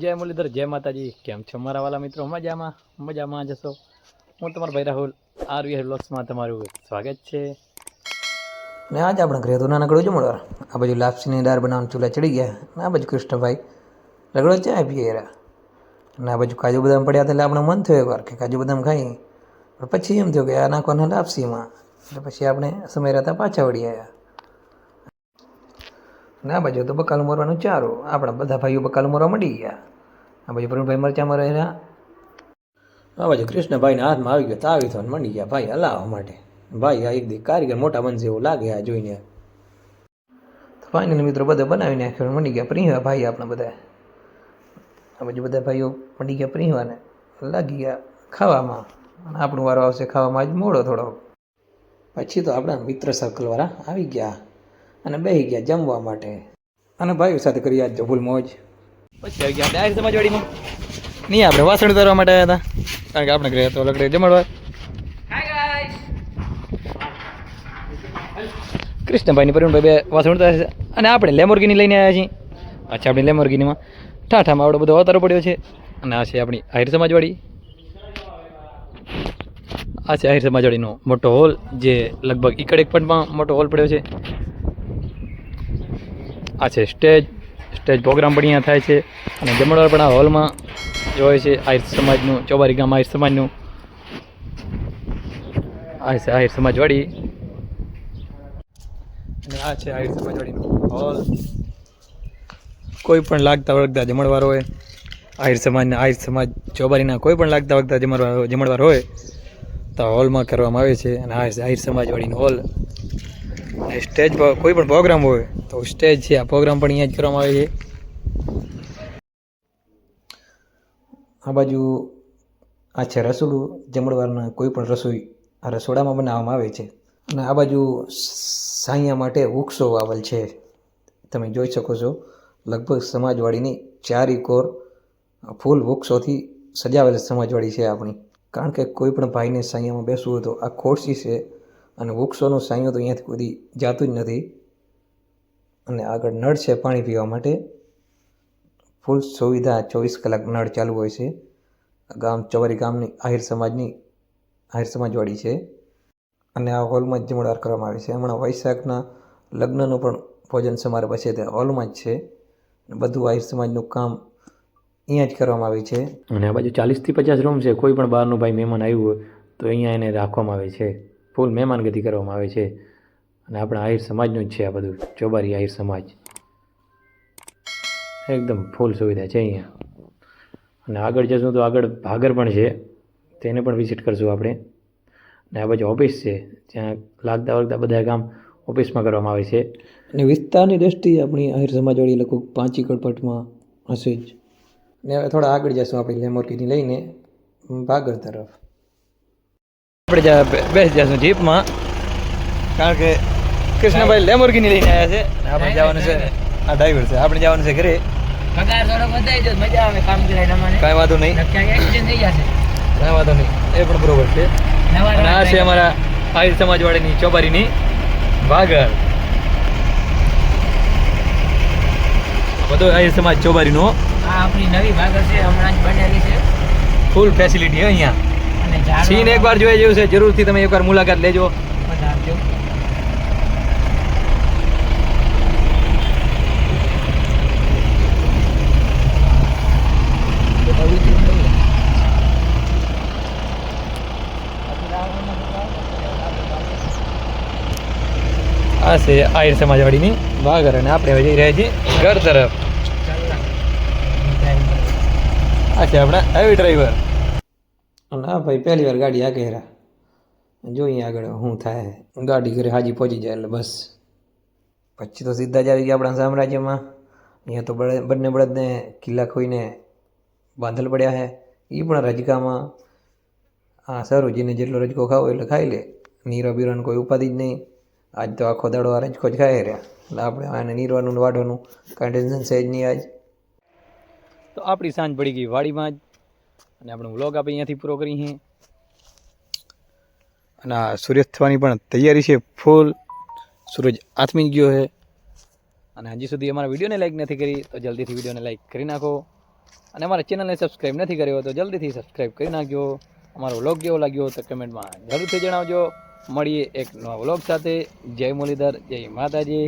જય મુરલીધર, જય માતાજી. કેમ છો મારા વાલા મિત્રો? મજામાં? મજામાં જશો હું તમારો ભાઈ રાહુલ આરવીઆર બ્લોગ્સમાં તમારું સ્વાગત છે. ને આજ આપણે ઘરે તો નાનકડું મળવા આ બાજુ લાપસીની દાળ બનાવવાનું ચૂલા ચડી ગયા. ને આ બાજુ કૃષ્ણભાઈ લગડો ચા આપી ગયા અને આ બાજુ કાજુ બદામ પડ્યા એટલે આપણે મન થયું એકવાર કે કાજુ બદામ ખાઈ. પણ પછી એમ થયું કે આ નાખવાના લાપસીમાં. એટલે પછી આપણે સમય રહેતા પાછા વળી આવ્યા. ને બાજુ તો બકાલું મોરવાનું ચારો. આપણા બધા ભાઈઓ બકાલું મોરવા મળી ગયા. આ બાજુ પ્રવીણભાઈ મરચા મરે રહ્યા. આ બાજુ કૃષ્ણભાઈના હાથમાં આવી ગયો, તાવી થવાનું મંડી ગયા. ભાઈ હલાવવા માટે. ભાઈ, આ એક દી કારીગર મોટા બનશે એવું લાગે આ જોઈને. ફાઇનલી મિત્રો બધા બનાવી નાખ્યો મંડી ગયા. પ્રિહવા ભાઈ આપણે બધા. આ બાજુ બધા ભાઈઓ મંડી ગયા પ્રિંહવાને લાગી ગયા ખાવામાં. આપણું વારો આવશે ખાવામાં આજ મોડો થોડો. પછી તો આપણા મિત્ર સર્કલવાળા આવી ગયા. અને બેસી ગયા જમવા માટે. અને ભાઈઓ સાથે કરી આજ ફૂલ મોજ. પછી આવી ગયા આહિર સમાજવાડીમાં. નહીં, આપણે વાસણ ઉતારવા માટે આવ્યા હતા. કારણ કે આપણે ઘરે તો લગડે જમાડવા. કૃષ્ણભાઈની પરિણભાઈ બે વાસણ ઉતારે છે. અને આપણે લેમોરગીની લઈને આવ્યા છીએ. અચ્છા આપણી લેમોર્ગીનીમાં ઠાઠામાં આવડો બધો અવતારો પડ્યો છે. અને આ છે આપણી આહિર સમાજવાડી. આ છે આહિર સમાજવાડીનો મોટો હોલ, જે લગભગ એકડ એક પણ મોટો હોલ પડ્યો છે. આ છે સ્ટેજ. સ્ટેજ પ્રોગ્રામ પણ અહીંયા થાય છે. અને જમણવાર પણ આ હોલમાં જ છે આહિર સમાજનું, ચોબારી ગામ આહિર સમાજનું. આ છે આહિર સમાજવાડી. અને આ છે આહિર સમાજવાડીનું હોલ. કોઈ પણ લાગતા વળગતા જમણવાર હોય, આહિર સમાજના આહિર સમાજ ચોબારીના કોઈ પણ લાગતા વળગતા જમણવાર જમણવાર હોય, તો હોલમાં કરવામાં આવે છે. અને આ આહિર સમાજવાડીનો હોલ. સ્ટેજ પર કોઈ પણ પ્રોગ્રામ હોય તો સ્ટેજ છે. આ પ્રોગ્રામ પણ અહીંયા જ કરવામાં આવે છે. આ બાજુ આ છે રસોડું. જમણવારના કોઈ પણ રસોઈ આ રસોડામાં બનાવવામાં આવે છે. અને આ બાજુ સાયા માટે વૃક્ષો વાવલ છે. તમે જોઈ શકો છો. લગભગ સમાજવાડીની ચારી કોર ફૂલ વૃક્ષોથી સજાવેલ સમાજવાડી છે આપણી. કારણ કે કોઈ પણ ભાઈને સાયામાં બેસવું હોય તો આ ખોરશી છે અને વૃક્ષોનું સાયું તો અહીંયાથી કોઈ જાતું જ નથી. અને આગળ નળ છે પાણી પીવા માટે. ફૂલ સુવિધા ચોવીસ કલાક નળ ચાલુ હોય છે. ગામ ચવારી ગામની આહિર સમાજની, આહિર સમાજવાળી છે. અને આ હોલમાં જ જમણવાર કરવામાં આવે છે. હમણાં વૈશાખના લગ્નનો પણ ભોજન સમારોહ છે તે હોલમાં જ છે. બધું આહિર સમાજનું કામ અહીંયા જ કરવામાં આવે છે. અને આ બાજુ ચાલીસથી પચાસ રૂમ છે. કોઈ પણ બહારનું ભાઈ મહેમાન આવ્યું હોય તો અહીંયા એને રાખવામાં આવે છે. ફૂલ મહેમાનગતિ કરવામાં આવે છે. અને આપણા આહિર સમાજનું જ છે આ બધું. ચોબારી આહિર સમાજ. એકદમ ફૂલ સુવિધા છે અહીંયા. અને આગળ જશું તો આગળ ભાગર પણ છે. તેને પણ વિઝિટ કરશું આપણે. અને આ બાજુ ઓફિસ છે. ત્યાં લાગતા વળગતા બધા કામ ઓફિસમાં કરવામાં આવે છે. અને વિસ્તારની દ્રષ્ટિએ આપણી આહિર સમાજવાળી લગભગ પાંચ એકર પટમાં હશે જ. ને હવે થોડા આગળ જશું આપણે લેમોર્કીની લઈને ભાગર તરફ. આપણે બેસી જશું જીપમાં. કારણ કે કૃષ્ણભાઈ લેમોર્ગીની લઈને આવ્યા છે આપણે જવાનું છે આ ડ્રાઈવર છે. આપણે જવાનું છે ઘરે. કાંઈ વાંધો નહીં. કાંઈ વાંધો નહીં. એ પણ બરોબર છે. અને આ છે અમારા આહિર સમાજવાળીની ચોબારીની ભાગર બધો આહિર સમાજ ચોબારીનો. આ આપણી નવી ભાગર છે હમણાં જ બનેલી છે. ફૂલ ફેસિલિટી અહીંયા. સીન એકવાર જોઈ જેવું છે. જરૂરથી તમે એકવાર મુલાકાત લેજો. આ છે આયર સમાજવાડીની વાઘર અને આપણે જઈ રહ્યા છીએ ઘર તરફ. આ છે આપણા હેવી ડ્રાઈવર. અને ભાઈ, પહેલી વાર ગાડી આગેરા જોઈએ આગળ શું થાય, ગાડી ઘરે હાજી પહોંચી જાય એટલે બસ. પછી તો સીધા જ આવી ગયા આપણા સામ્રાજ્યમાં. અહીંયા તો બંને બળદને કિલ્લા ખોઈને બાંધલ પડ્યા છે. એ પણ રજકામાં. આ સારું જેને જેટલો રજકો ખાવો એટલે ખાઈ લે. નીરો બીરોને કોઈ ઉપાધિ જ નહીં. આજ તો આખો દાડો આ રજકો જ ખાઈ રહ્યા. એટલે આપણે આને નીરવાનું વાઢવાનું કાંઈ ટેન્શન છે જ નહીં આજ. તો આપણી સાંજ પડી ગઈ વાડીમાં જ. અને આપણો વ્લોગ આપણે અહીંયાથી પૂરો કરી છે અને આ સૂર્યાસ્ત થવાની પણ તૈયારી છે ફૂલ. સૂરજ આથમી ગયો છે અને હજી સુધી અમારા વિડીયોને લાઈક નથી કરી, તો જલ્દીથી વિડીયોને લાઈક કરી નાખો. અને અમારા ચેનલને સબસ્ક્રાઈબ નથી કર્યો તો જલ્દીથી સબસ્ક્રાઈબ કરી નાખજો. અમારો વ્લોગ કેવો લાગ્યો તો કમેન્ટમાં જરૂરથી જણાવજો. મળીએ એક નવા વ્લોગ સાથે. જય મુરલીધર, જય માતાજી.